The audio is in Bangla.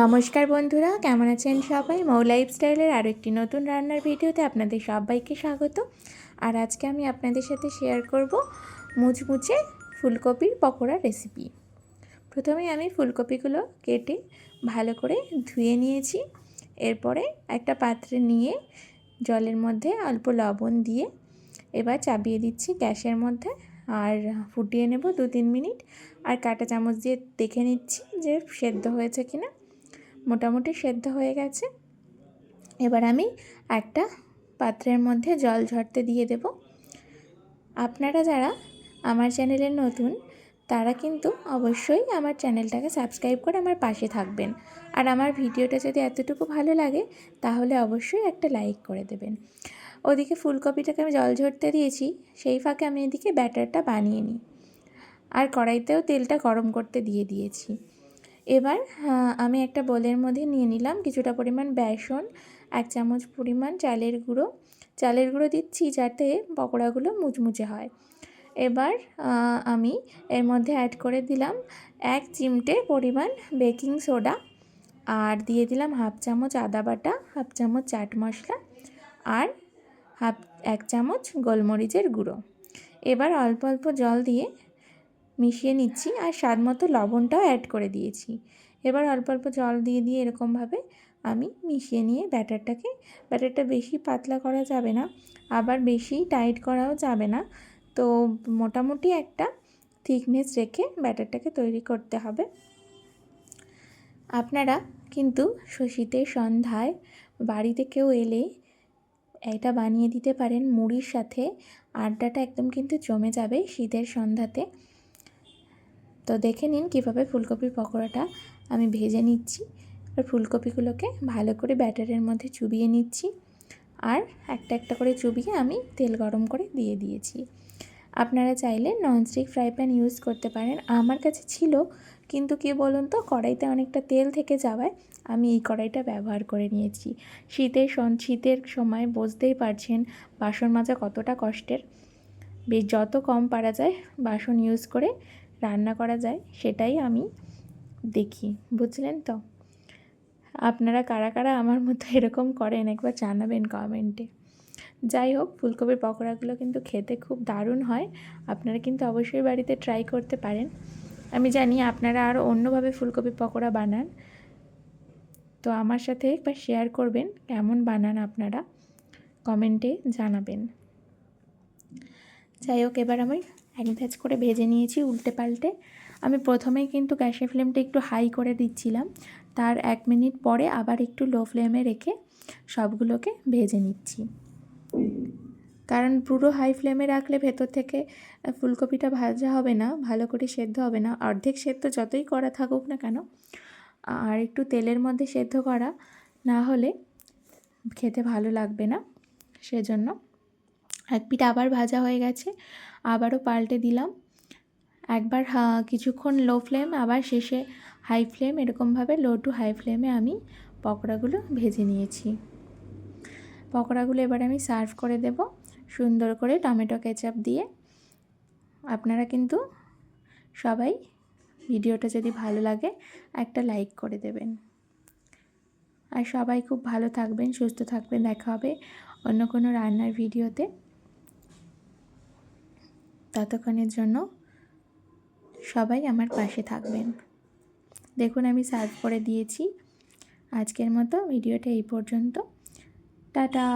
নমস্কার বন্ধুরা, কেমন আছেন সবাই? মৌ লাইফস্টাইলের আরও একটি নতুন রান্নার ভিডিওতে আপনাদের সবাইকে স্বাগত। আর আজকে আমি আপনাদের সাথে শেয়ার করব মুচমুচে ফুলকপির পকোড়া রেসিপি প্রথমে আমি ফুলকপিগুলো কেটে ভালো করে ধুয়ে নিয়েছি। এরপরে একটা পাত্রে নিয়ে জলের মধ্যে অল্প লবণ দিয়ে এবার চাপিয়ে দিচ্ছি গ্যাসের মধ্যে আর ফুটিয়ে নেব দু তিন মিনিট। আর কাঁটা চামচ দিয়ে দেখে নিচ্ছি যে সেদ্ধ হয়েছে কিনা। মোটামুটি সেদ্ধ হয়ে গেছে। এবার আমি একটা পাত্রের মধ্যে জল ঝরতে দিয়ে দেব। আপনারা যারা আমার চ্যানেলে নতুন, তারা কিন্তু অবশ্যই আমার চ্যানেলটাকে সাবস্ক্রাইব করে আমার পাশে থাকবেন। আর আমার ভিডিওটা যদি এতটুকু ভালো লাগে, তাহলে অবশ্যই একটা লাইক করে দেবেন। ওদিকে ফুলকপিটাকে আমি জল ঝরতে দিয়েছি, সেই ফাঁকে আমি এদিকে ব্যাটারটা বানিয়ে নিই। আর কড়াইতেও তেলটা গরম করতে দিয়ে দিয়েছি। এবার আমি একটা বোলের মধ্যে নিয়ে নিলাম কিছুটা পরিমাণ বেসন, এক চামচ পরিমাণ চালের গুঁড়ো। চালের গুঁড়ো দিচ্ছি যাতে পকোড়াগুলো মুচমুচে হয়। এবার আমি এর মধ্যে অ্যাড করে দিলাম এক চিমটে পরিমাণ বেকিং সোডা আর দিয়ে দিলাম হাফ চামচ আদা বাটা হাফ চামচ চাট মশলা আর হাফ এক চামচ গোলমরিচের গুঁড়ো। এবার অল্প অল্প জল দিয়ে মিশিয়ে নিচ্ছি আর স্বাদ মতো লবণটাও অ্যাড করে দিয়েছি। এবার অল্প অল্প জল দিয়ে দিয়ে এরকমভাবে আমি মিশিয়ে নিয়ে ব্যাটারটাকে, ব্যাটারটা বেশি পাতলা করা যাবে না, আবার বেশি টাইট করাও যাবে না। তো মোটামুটি একটা থিকনেস রেখে ব্যাটারটাকে তৈরি করতে হবে। আপনারা কিন্তু শীতের সন্ধ্যায় বাড়িতে কেউ এলে এটা বানিয়ে দিতে পারেন। মুড়ির সাথে আড্ডাটা একদম কিন্তু জমে যাবে শীতের সন্ধ্যাতে। তো দেখে নিন কীভাবে ফুলকপির পকোড়াটা আমি ভেজে নিচ্ছি। আর ফুলকপিগুলোকে ভালো করে ব্যাটারের মধ্যে চুবিয়ে নিচ্ছি। আর একটা একটা করে চুবিয়ে আমি তেল গরম করে দিয়ে দিয়েছি। আপনারা চাইলে ননস্টিক ফ্রাই প্যান ইউজ করতে পারেন। আমার কাছে ছিল, কিন্তু কি বলুন তো, কড়াইতে অনেকটা তেল থেকে যাওয়ায় আমি এই কড়াইটা ব্যবহার করে নিয়েছি। শীতের শীতের সময় বুঝতেই পারছেন বাসন মাজা কতটা কষ্টের। বেশ যত কম পারা যায় বাসন ইউজ করে রান্না করা যায় সেটাই আমি দেখি, বুঝলেন তো? আপনারা কারা কারা আমার মতো এরকম করেন একবার জানাবেন কমেন্টে যাই হোক, ফুলকপির পকোড়াগুলো কিন্তু খেতে খুব দারুণ হয়, আপনারা কিন্তু অবশ্যই বাড়িতে ট্রাই করতে পারেন। আমি জানি আপনারা আরও অন্যভাবে ফুলকপি পকোড়া বানান, তো আমার সাথে একবার শেয়ার করবেন কেমন বানান আপনারা কমেন্টে জানাবেন। যাই হোক, এবার আমি এক ভেজ করে ভেজে নিয়েছি উল্টে পাল্টে। আমি প্রথমেই কিন্তু গ্যাসের ফ্লেমটা একটু হাই করে দিচ্ছিলাম। তার এক মিনিট পরে আবার একটু লো ফ্লেমে রেখে সবগুলোকে ভেজে নিচ্ছি। কারণ পুরো হাই ফ্লেমে রাখলে ভেতর থেকে ফুলকপিটা ভাজা হবে না, ভালো করে সেদ্ধ হবে না। অর্ধেক সেদ্ধ যতই করা থাকুক না কেন, আর একটু তেলের মধ্যে সেদ্ধ করা না হলে খেতে ভালো লাগবে না। সেজন্য এক পিঠ আবার ভাজা হয়ে গেছে, আবারও পাল্টে দিলাম। একবার কিছুক্ষণ লো ফ্লেম আবার শেষে হাই ফ্লেম এরকমভাবে লো টু হাই ফ্লেমে আমি পকোড়াগুলো ভেজে নিয়েছি। পকোড়াগুলো এবার আমি সার্ভ করে দেব সুন্দর করে টমেটো কেচাপ দিয়ে। আপনারা কিন্তু সবাই ভিডিওটা যদি ভালো লাগে, একটা লাইক করে দেবেন। আর সবাই খুব ভালো থাকবেন, সুস্থ থাকবেন, দেখা হবে অন্য কোনো রান্নার ভিডিওতে। ততক্ষণের জন্য সবাই আমার পাশে থাকবেন। দেখুন, আমি সার্ভ করে দিয়েছি। আজকের মতো ভিডিওটা এই পর্যন্ত। টাটা!